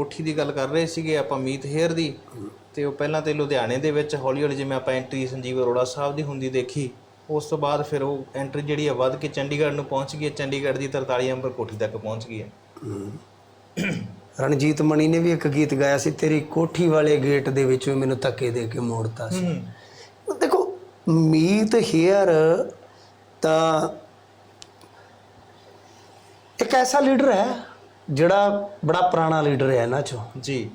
ਕੋਠੀ ਦੀ ਗੱਲ ਕਰ ਰਹੇ ਸੀਗੇ ਆਪਾਂ ਮੀਤ ਹੇਅਰ ਦੀ। ਤੇ ਉਹ ਪਹਿਲਾਂ ਤੇ ਲੁਧਿਆਣੇ ਦੇ ਵਿੱਚ ਹੌਲੀ ਹੌਲੀ ਜਿਵੇਂ ਆਪਾਂ ਐਂਟਰੀ ਸੰਜੀਵ ਅਰੋੜਾ ਸਾਹਿਬ ਦੀ ਹੁੰਦੀ ਦੇਖੀ ਉਸ ਤੋਂ ਬਾਅਦ ਫਿਰ ਉਹ ਐਂਟਰੀ ਜਿਹੜੀ ਆ ਵੱਧ ਕੇ ਚੰਡੀਗੜ੍ਹ ਨੂੰ ਪਹੁੰਚ ਗਈ ਹੈ। ਚੰਡੀਗੜ੍ਹ ਦੀ 43 ਨੰਬਰ ਕੋਠੀ ਤੱਕ ਪਹੁੰਚ ਗਈ ਹੈ। ਰਣਜੀਤ ਮਣੀ ਨੇ ਵੀ ਇੱਕ ਗੀਤ ਗਾਇਆ ਸੀ ਤੇਰੀ ਕੋਠੀ ਵਾਲੇ ਗੇਟ ਦੇ ਵਿੱਚੋਂ ਮੈਨੂੰ ਧੱਕੇ ਦੇ ਕੇ ਮੋੜਤਾ ਸੀ। ਦੇਖੋ ਮੀਤ ਹੇਅਰ ਤਾਂ ਇੱਕ ਐਸਾ ਲੀਡਰ ਹੈ ਜਿਹੜਾ ਬੜਾ ਪੁਰਾਣਾ ਲੀਡਰ ਹੈ ਇਹਨਾਂ ਚੋਂ। ਜੀ।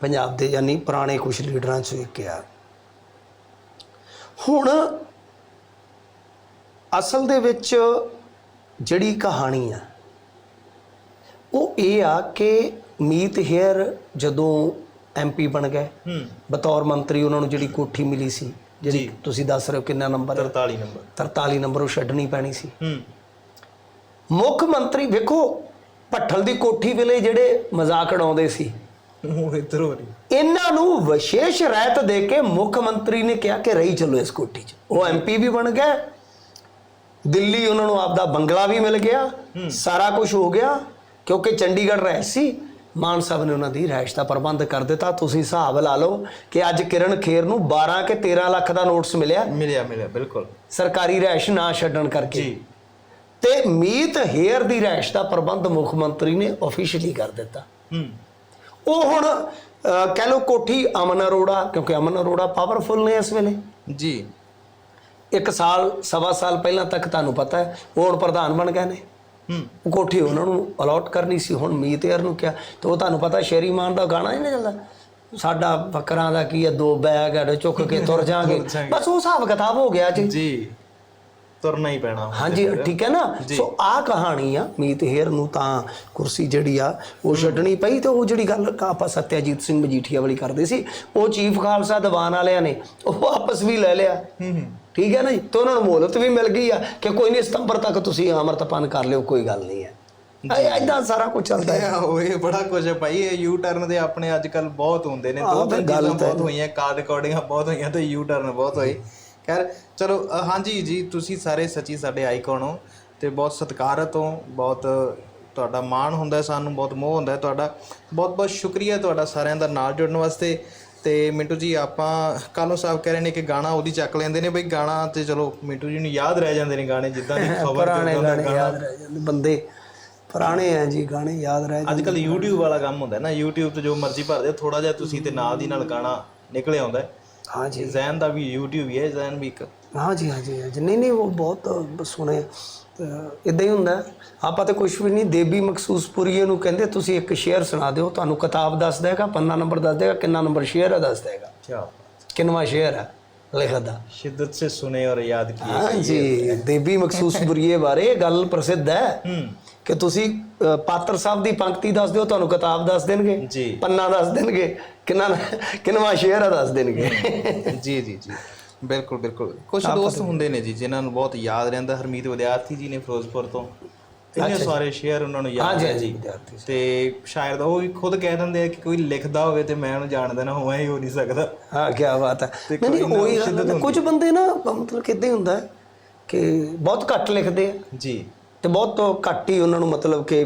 ਪੰਜਾਬ ਦੇ ਯਾਨੀ ਪੁਰਾਣੇ ਕੁਝ ਲੀਡਰਾਂ ਚੋਂ ਇੱਕ ਆ। ਹੁਣ ਅਸਲ ਦੇ ਵਿੱਚ ਜਿਹੜੀ ਕਹਾਣੀ ਆ ਉਹ ਇਹ ਆ ਕਿ ਮੀਤ ਹੇਅਰ ਜਦੋਂ ਐਮਪੀ ਬਣ ਗਏ ਹੂੰ। ਬਤੌਰ ਮੰਤਰੀ ਉਹਨਾਂ ਨੂੰ ਜਿਹੜੀ ਕੋਠੀ ਮਿਲੀ ਸੀ ਜਿਹੜੀ ਤੁਸੀਂ ਦੱਸ ਰਹੇ ਹੋ ਕਿੰਨਾ ਨੰਬਰ 43 ਨੰਬਰ। 43 ਨੰਬਰ ਉਹ ਛੱਡਣੀ ਪੈਣੀ ਸੀ। ਹੂੰ। ਮੁੱਖ ਮੰਤਰੀ ਵੇਖੋ ਭੱਠਲ ਦੀ ਕੋਠੀ ਵੇਲੇ ਜਿਹੜੇ ਮਜ਼ਾਕ ਉਡਾਉਂਦੇ ਸੀ। ਉਹ ਇੱਧਰ ਹੋ ਰਹੀ। ਇਹਨਾਂ ਨੂੰ ਵਿਸ਼ੇਸ਼ ਰਹਿਤ ਦੇ ਕੇ ਮੁੱਖ ਮੰਤਰੀ ਨੇ ਕਿਹਾ ਕਿ ਰਹੀ ਚਲੋ ਇਸ ਕੋਠੀ 'ਚ। ਉਹ ਐਮਪੀ ਵੀ ਬਣ ਗਏ। ਦਿੱਲੀ ਉਹਨਾਂ ਨੂੰ ਆਪਦਾ ਬੰਗਲਾ ਵੀ ਮਿਲ ਗਿਆ। ਸਾਰਾ ਕੁਝ ਹੋ ਗਿਆ। ਕਿਉਂਕਿ ਚੰਡੀਗੜ੍ਹ ਰਹਿ ਸੀ। ਮਾਨ ਸਾਹਿਬ ਨੇ ਉਹਨਾਂ ਦੀ ਰਹਿਸ਼ ਦਾ ਪ੍ਰਬੰਧ ਕਰ ਦਿੱਤਾ। ਤੁਸੀਂ ਹਿਸਾਬ ਲਾ ਲਓ ਕਿ ਅੱਜ ਕਿਰਨ ਖੇਰ ਨੂੰ 12 ਕੇ 13 ਲੱਖ ਦਾ ਨੋਟਸ ਮਿਲਿਆ। ਮਿਲਿਆ ਮਿਲਿਆ ਬਿਲਕੁਲ। ਸਰਕਾਰੀ ਰਹਿਸ਼ ਨਾ ਛੱਡਣ ਕਰਕੇ। ਜੀ। ਤੇ ਮੀਤ ਹੇਅਰ ਦੀ ਰਹਿਸ਼ ਦਾ ਪ੍ਰਬੰਧ ਮੁੱਖ ਮੰਤਰੀ ਨੇ ਅਫੀਸ਼ੀਅਲੀ ਕਰ ਦਿੱਤਾ। ਉਹ ਹੁਣ ਕਹਿ ਲੋ ਕੋਠੀ ਅਮਨ ਅਰੋੜਾ ਕਿਉਂਕਿ ਅਮਨ ਅਰੋੜਾ ਪਾਵਰਫੁਲ ਨੇ ਇਸ ਵੇਲੇ। ਜੀ। ਇੱਕ ਸਾਲ ਸਵਾ ਸਾਲ ਪਹਿਲਾਂ ਤੱਕ ਤੁਹਾਨੂੰ ਪਤਾ ਹੈ ਉਹ ਹੁਣ ਪ੍ਰਧਾਨ ਬਣ ਗਏ ਨੇ। ਹੂੰ। ਕੋਠੀ ਉਹਨਾਂ ਨੂੰ ਅਲਾਟ ਕਰਨੀ ਸੀ ਹੁਣ ਮੀਤ ਯਾਰ ਨੂੰ ਕਿਹਾ। ਤੇ ਉਹ ਤੁਹਾਨੂੰ ਪਤਾ ਸ਼ੇਰੀ ਮਾਨ ਦਾ ਗਾਣਾ ਹੀ ਨਾ ਚੱਲਦਾ। ਸਾਡਾ ਬੱਕਰਾਂ ਦਾ ਕੀ ਹੈ ਦੋ ਬੈਗ ਹੈ ਚੁੱਕ ਕੇ ਤੁਰ ਜਾਾਂਗੇ। ਬਸ ਉਹ ਹਿਸਾਬ ਕਿਤਾਬ ਹੋ ਗਿਆ ਜੀ। ਜੀ। ਤੁਰਨਾ ਹੀ ਪੈਣਾ ਹਾਂਜੀ ਠੀਕ ਹੈ ਨਾ? ਸੋ ਆਹ ਕਹਾਣੀ ਆ ਮੀਤ ਹੇਰ ਨੂੰ ਤਾਂ ਕੁਰਸੀ ਜਿਹੜੀ ਆ ਉਹ ਛੱਡਣੀ ਪਈ ਤੇ ਉਹ ਜਿਹੜੀ ਗੱਲ ਆਪਾਂ ਸਤਿਆਜੀਤ ਸਿੰਘ ਮਜੀਠੀਆ ਵਾਲੀ ਕਰਦੇ ਸੀ ਉਹ ਚੀਫ ਖਾਲਸਾ ਦੀਵਾਨ ਵਾਲਿਆਂ ਨੇ ਉਹ ਆਪਸ ਵੀ ਲੈ ਲਿਆ। ਠੀਕ ਹੈ ਨਾ ਜੀ? ਤੇ ਉਹਨਾਂ ਨੂੰ ਮੋਹਲਤ ਵੀ ਮਿਲ ਗਈ ਆ ਕਿ ਕੋਈ ਨਹੀਂ ਸਤੰਬਰ ਤੱਕ ਤੁਸੀਂ ਅਮਰਤਪਾਨ ਕਰ ਲਿਓ ਕੋਈ ਗੱਲ ਨਹੀਂ ਹੈ। ਐਦਾਂ ਸਾਰਾ ਕੁਝ ਚੱਲਦਾ ਹੈ। ਓਏ ਬੜਾ ਕੁਝ ਹੈ ਭਾਈ ਇਹ ਯੂ ਟਰਨ ਦੇ ਆਪਣੇ ਅੱਜ ਕੱਲ ਬਹੁਤ ਹੁੰਦੇ ਨੇ। ਦੋ ਤਿੰਨ ਬਹੁਤ ਹੋਈਆਂ ਕਾਰ ਰਿਕਾਰਡਿੰਗਾਂ ਬਹੁਤ ਹੋਈਆਂ ਤੇ ਯੂ ਟਰਨ ਬਹੁਤ ਹੋਏ ਖੈਰ ਚਲੋ ਅ, ਹਾਂਜੀ ਜੀ ਤੁਸੀਂ ਸਾਰੇ ਸੱਚੀ ਸਾਡੇ ਆਈਕਨ ਹੋ ਤੇ ਬਹੁਤ ਸਤਿਕਾਰਤ ਹੋ ਬਹੁਤ ਤੁਹਾਡਾ ਮਾਣ ਹੁੰਦਾ ਹੈ ਸਾਨੂੰ ਬਹੁਤ ਮੋਹ ਹੁੰਦਾ ਹੈ ਤੁਹਾਡਾ ਬਹੁਤ ਬਹੁਤ ਸ਼ੁਕਰੀਆ ਤੁਹਾਡਾ ਸਾਰਿਆਂ ਦਾ ਨਾਲ ਜੁੜਨ ਵਾਸਤੇ ਤੇ ਮਿੰਟੂ ਜੀ ਆਪਾਂ ਕਾਲੋ ਸਾਹਿਬ ਕਹਿ ਰਹੇ ਨੇ ਕਿ ਗਾਣਾ ਉਹਦੀ ਚੱਕ ਲੈਂਦੇ ਨੇ ਬਈ ਗਾਣਾ ਤੇ ਚਲੋ ਮਿੰਟੂ ਜੀ ਨੂੰ ਯਾਦ ਰਹਿ ਜਾਂਦੇ ਨੇ ਗਾਣੇ ਜਿੱਦਾਂ ਦੀ ਖਬਰ ਪੁਰਾਣੇ ਗਾਣੇ ਯਾਦ ਰਹਿ ਜਾਂਦੇ ਬੰਦੇ ਪੁਰਾਣੇ ਆ ਜੀ ਗਾਣੇ ਯਾਦ ਰਹਿ ਅੱਜ ਕੱਲ YouTube ਵਾਲਾ ਕੰਮ ਹੁੰਦਾ ਹੈ ਨਾ YouTube ਤੇ ਜੋ ਮਰਜ਼ੀ ਭਰਦੇ ਥੋੜਾ ਜਿਹਾ ਤੁਸੀਂ ਤੇ ਨਾਲ ਦੀ ਨਾਲ ਗਾਣਾ ਨਿਕਲ ਆਉਂਦਾ ਹੈ ਹਾਂ ਜੀ ਜ਼ੈਨ ਦਾ ਵੀ YouTube ਹੀ ਹੈ ਜ਼ੈਨ ਵੀ ਇੱਕ ਹਾਂ ਜੀ ਹਾਂ ਜੀ ਹਾਂ ਜੀ ਨਹੀਂ ਨਹੀਂ ਉਹ ਬਹੁਤ ਸੁਣੇ ਇਦਾਂ ਹੀ ਹੁੰਦਾ ਹੈ। ਆਪਾਂ ਤੇ ਕੁਝ ਵੀ ਨਹੀਂ ਦੇਬੀ ਮਖਸੂਸਪੁਰੀਏ ਨੂੰ ਕਹਿੰਦੇ ਤੁਸੀਂ ਇੱਕ ਸ਼ੇਅਰ ਸੁਣਾ ਦਿਓ ਤੁਹਾਨੂੰ ਕਿਤਾਬ ਦੱਸ ਦੇਗਾ ਪੰਨਾ ਨੰਬਰ ਦੱਸ ਦੇਗਾ ਕਿੰਨਾ ਨੰਬਰ ਸ਼ੇਅਰ ਹੈ ਦੱਸ ਦੇਗਾ ਕੀ ਕਿੰਨਵਾ ਸ਼ੇਅਰ ਹੈ ਲਿਖਤ ਦਾ ਸ਼ਿੱਦਤ ਸੇ ਸੁਨੇ ਔਰ ਯਾਦ ਕੀਏ। ਹਾਂ ਜੀ ਦੇਬੀ ਮਖਸੂਸਪੁਰੀਏ ਬਾਰੇ ਇਹ ਗੱਲ ਪ੍ਰਸਿੱਧ ਹੈ ਕਿ ਤੁਸੀਂ ਪਾਤਰ ਸਾਹਿਬ ਦੀ ਪੰਕਤੀ ਦੱਸ ਦਿਓ ਤੁਹਾਨੂੰ ਕਿਤਾਬ ਦੱਸ ਦੇਣਗੇ ਜੀ। ਪੰਨਾ ਦੱਸ ਦੇਣਗੇ ਕਿੰਨਾ ਕਿੰਨਵਾ ਸ਼ੇਅਰ ਹੈ ਦੱਸ ਦੇਣਗੇ। ਜੀ ਜੀ ਜੀ। ਬਿਲਕੁਲ ਬਿਲਕੁਲ। ਕੁਝ ਦੋਸਤ ਹੁੰਦੇ ਨੇ ਜੀ ਜਿਨ੍ਹਾਂ ਨੂੰ ਬਹੁਤ ਯਾਦ ਰਹਿੰਦਾ। ਹਰਮੀਤ ਵਿਦਿਆਰਥੀ ਜੀ ਨੇ ਫਿਰੋਜ਼ਪੁਰ ਤੋਂ। ਇੰਨੇ ਸਾਰੇ ਸ਼ੇਅਰ ਉਹਨਾਂ ਨੂੰ ਯਾਦ ਹਾਂਜੀ ਹਾਂਜੀ ਵਿਦਿਆਰਥੀ ਤੇ ਸ਼ਾਇਦ ਉਹ ਵੀ ਖੁਦ ਕਹਿ ਦਿੰਦੇ ਆ ਕਿ ਕੋਈ ਲਿਖਦਾ ਹੋਵੇ ਤੇ ਮੈਂ ਉਹਨੂੰ ਜਾਣਦਾ ਨਾ ਹੋਵਾਂ ਹੀ ਹੋ ਨਹੀਂ ਸਕਦਾ। ਹਾਂ ਕੀ ਬਾਤ ਹੈ ਨਹੀਂ ਉਹੀ। ਕੁਝ ਬੰਦੇ ਨਾ ਮਤਲਬ ਕਿੱਦਾਂ ਹੁੰਦਾ ਕਿ ਬਹੁਤ ਘੱਟ ਲਿਖਦੇ ਆ। ਜੀ। ਤੇ ਬਹੁਤ ਘੱਟ ਹੀ ਉਹਨਾਂ ਨੂੰ ਮਤਲਬ ਕਿ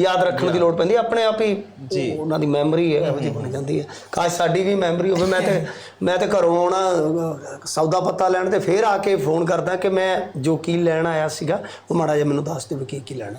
ਯਾਦ ਰੱਖਣ ਦੀ ਲੋੜ ਪੈਂਦੀ ਹੈ। ਆਪਣੇ ਆਪ ਹੀ ਉਹ- ਉਹਨਾਂ ਦੀ ਮੈਮਰੀ ਹੈ ਇਹੋ ਜਿਹੀ ਬਣ ਜਾਂਦੀ ਹੈ। ਕਾਸ਼ ਸਾਡੀ ਵੀ ਮੈਮਰੀ ਹੋਵੇ ਮੈਂ ਤੇ ਮੈਂ ਤੇ ਘਰੋਂ ਆਉਣਾ ਸੌਦਾ ਪੱਤਾ ਲੈਣ ਤੇ ਫੇਰ ਆ ਕੇ ਫੋਨ ਕਰਦਾ ਕਿ ਮੈਂ ਜੋ ਕੀ ਲੈਣ ਆਇਆ ਸੀਗਾ ਉਹ ਮਾੜਾ ਜਿਹਾ ਮੈਨੂੰ ਦੱਸ ਦਿਓ ਵੀ ਕੀ ਕੀ ਲੈਣਾ।